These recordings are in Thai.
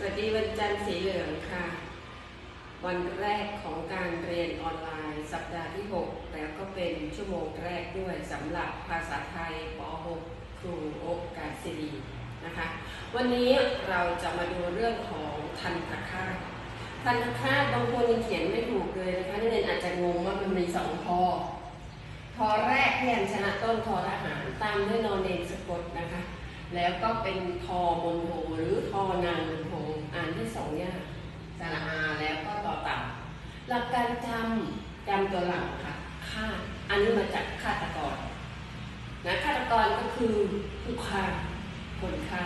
สวัสดีวันจันทร์สีเหลืองค่ะ วันแรกของการเรียนออนไลน์ สัปดาห์ที่ 6 แล้วก็เป็นชั่วโมงแรกด้วยสำหรับภาษาไทยป .6 ครูโอการศิรีนะคะ วันนี้เราจะมาดูเรื่องของทันตคาตทันตคาตบางคนยังเขียนไม่ถูกเลยนะคะนักเรียนอาจจะงงว่ามันมีสองพอทอแรกพยัญชนะต้นทอทหารตามด้วยนอนเนนสะกดนะคะ แล้วก็เป็นทอบนโทหรือทอนางบนโทอ่านที่สองอย่างสระอาแล้วก็ต่อต่าหลักการจำจำตัวหลังค่ะฆ่าอันนี้มาจากฆาตกรนะฆาตกรก็คือผู้ฆ่าคนฆ่า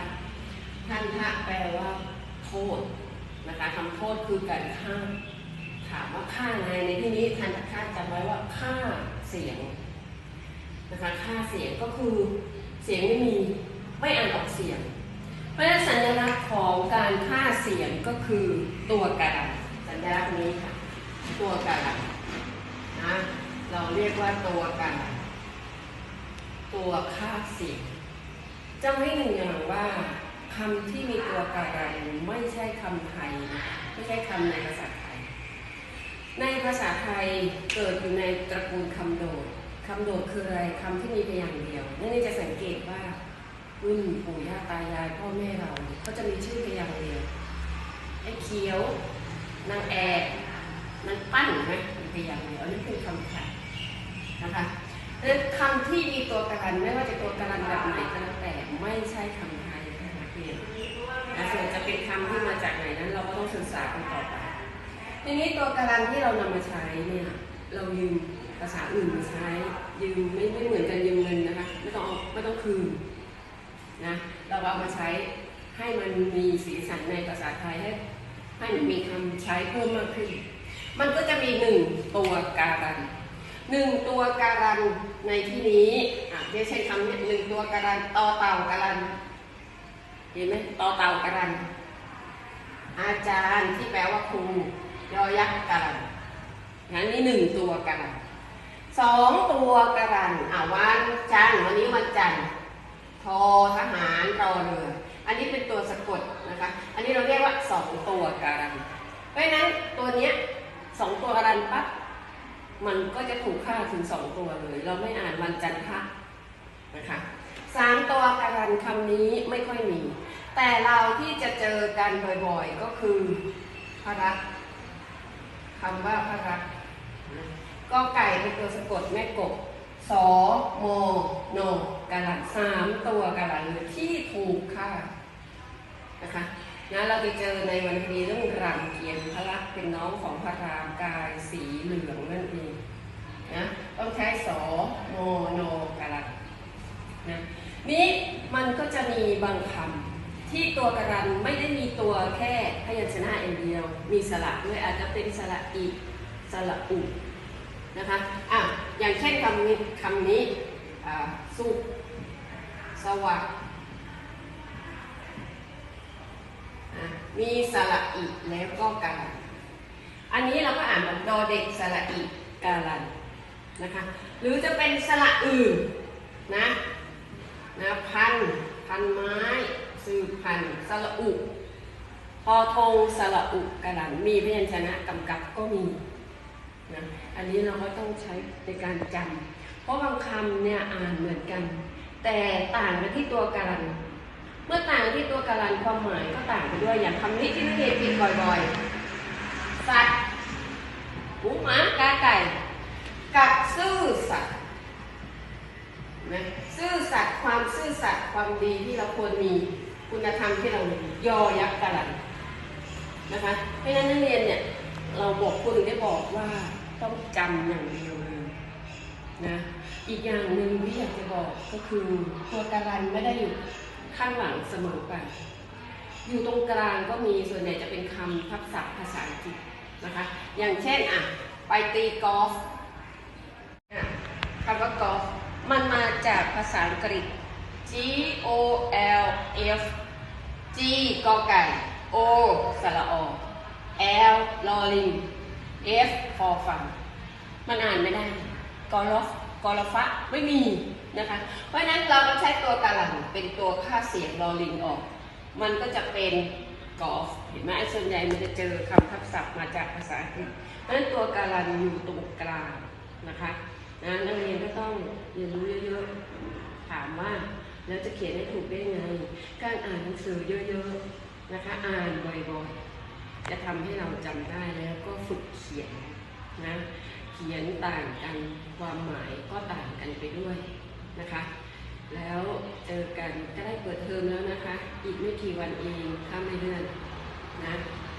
ท่านทะแปลว่าโทษนะคะทำโทษคือการฆ่าถามว่าฆ่าไงในที่นี้ทันตฆ่าจำไว้ว่าฆ่าเสียงนะคะฆ่าเสียงก็คือเสียงไม่มี ไม่อ่านออกเสียง เพราะฉะนั้นสัญลักษณ์ของการฆ่าเสียงก็คือตัวการสัญลักษณ์นี้ค่ะ ตัวการนนะเราเรียกว่าตัวการตัวฆ่าเสียงจำให้หนึ่งอย่างว่าคำที่มีตัวการไม่ใช่คำไทยไม่ใช่คำในภาษาไทย ในภาษาไทยเกิดอยู่ในตระกูลคำโดดคำโดดคืออะไรคำที่มีเพียงอย่างเดียวนั่นนี่จะสังเกตว่า รุ่นปู่ย่าตายายพ่อแม่เราก็จะมีชื่อพียงอย่างเดียวไอ้เขียวนางแอกนางปั้นไหมมีเพียงอย่างเดียวอันนี้คือคำไทยนะคะดังนั้นคำที่มีตัวการันไม่ว่าจะตัวการันแบบไหนก็แล้วแต่ไม่ใช่คำไทยนะคะนักเรียนนะส่วนจะเป็นคำที่มาจากไหนนั้น เราก็ต้องศึกษากันต่อไปทีนี้ตัวการันที่เรานำมาใช้เนี่ยเรายืมภาษาอื่นมาใช้ยืมไม่ไม่เหมือนกันยืมเงินนะคะไม่ต้องเอาไม่ต้องคืน นะเราเอามาใช้ให้มันมีสีสันในภาษาไทยให้ให้มันมีคำใช้เพิ่มมากขึ้น มันก็จะมีหนึ่งตัวการันหนึ่งตัวการันในที่นี้อะเดี๋ยวใช้คำนี้หนึ่งตัวการันต่อเต่าการันเห็นไหมต่อเต่าการัน อาจารย์ที่แปลว่าครูยอยักษ์การันงั้นนี่หนึ่งตัวการันสองตัวการันอ่าวันจันทร์วันนี้วันจันทร์ ทอทหารรอเรือ อันนี้เป็นตัวสะกดนะคะ อันนี้เราเรียกว่าสองตัวการัน เพราะฉะนั้นตัวเนี้ยสองตัวการันปั๊บมันก็จะถูกค่าถึงสองตัวเลย เราไม่อ่านวันจันทร์นะคะสามตัวการันคำนี้ไม่ค่อยมี แต่เราที่จะเจอกันบ่อยๆก็คือพระรักคำว่าพระรักก็ไก่เป็นตัวสะกดแม่กบ สอมอนกาลันสามตัวกาลันเลยที่ถูกค่านะคะนะเราไปเจอในวรรณคดีเรื่องรามเกียรติพระรักเป็นน้องของพระรามกายสีเหลืองนั่นเองนะต้องใช้สอมอนกาลันนะนี้มันก็จะมีบางคำที่ตัวการันไม่ได้มีตัวแค่พยัญชนะอย่างเดียว มีสระด้วยอาจจะเป็นสระอีสระอุนะคะอะ อย่างเช่นคำนี้คำนี้สุขสวัสดิ์อะมีสระอีแล้วก็การันอันนี้เราก็อ่านแบบดอเด็กสระอีการันนะคะ หรือจะเป็นสระอื่นนะนะพันพันไม้สืบพันสระอุพอทงสระอุกระดันมีพยัญชนะกำกับก็มี นะอันนี้เราก็ต้องใช้ในการจำเพราะบางคำเนี่ยอ่านเหมือนกัน แต่ต่างกันที่ตัวการัน เมื่อต่างที่ตัวการันความหมายก็ต่างไปด้วยอย่างคำนี้ที่นักเรียนผิดบ่อยๆ สัตว์หมูหมากาไก่ กับซื่อสัตย์นะซื่อสัตย์ความซื่อสัตย์ความดีที่เราควรมีคุณธรรมที่เรามียอยักษ์การันนะคะเพราะฉะนั้นนักเรียนเนี่ยเราบอกคุณได้บอกว่า ต้องจำอย่างเดียวเลยนะ อีกอย่างหนึ่งที่อยากจะบอกก็คือตัวการันไม่ได้อยู่ข้างหลังเสมอไป อยู่ตรงกลางก็มีส่วนใหญ่จะเป็นคำทับศัพท์ภาษาอังกฤษนะคะ อย่างเช่นอะไปตีกอล์ฟคำว่ากอล์ฟมันมาจากภาษาอังกฤษ G O L F G กอไก่ O สระอ L ลอลิง F ฟอฟันมันอ่านไม่ได้กอลฟกอลฟะไม่มีนะคะ เพราะฉะนั้นเราก็ใช้ตัวการันเป็นตัวค่าเสียงลอลิงออก มันก็จะเป็นกอล์ฟเห็นไหมส่วนใหญ่มันจะเจอคำทับศัพท์มาจากภาษาอังกฤษเพราะฉะนั้นตัวการันอยู่ตรงกลางนะคะนะนักเรียนก็ต้องเรียนรู้เยอะๆ ถามว่าแล้วจะเขียนให้ถูกได้ไง การอ่านหนังสือเยอะๆ นะคะ อ่านบ่อย จะทำให้เราจำได้แล้วก็ฝึกเขียนนะเขียนต่างกันความหมายก็ต่างกันไปด้วยนะคะ แล้วเจอกันก็ได้เปิดเทอมแล้วนะคะ อีกไม่กี่วันเองข้าไม่เลื่อนนะ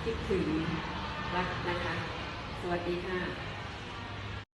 คิดถึงรักนะคะ สวัสดีค่ะ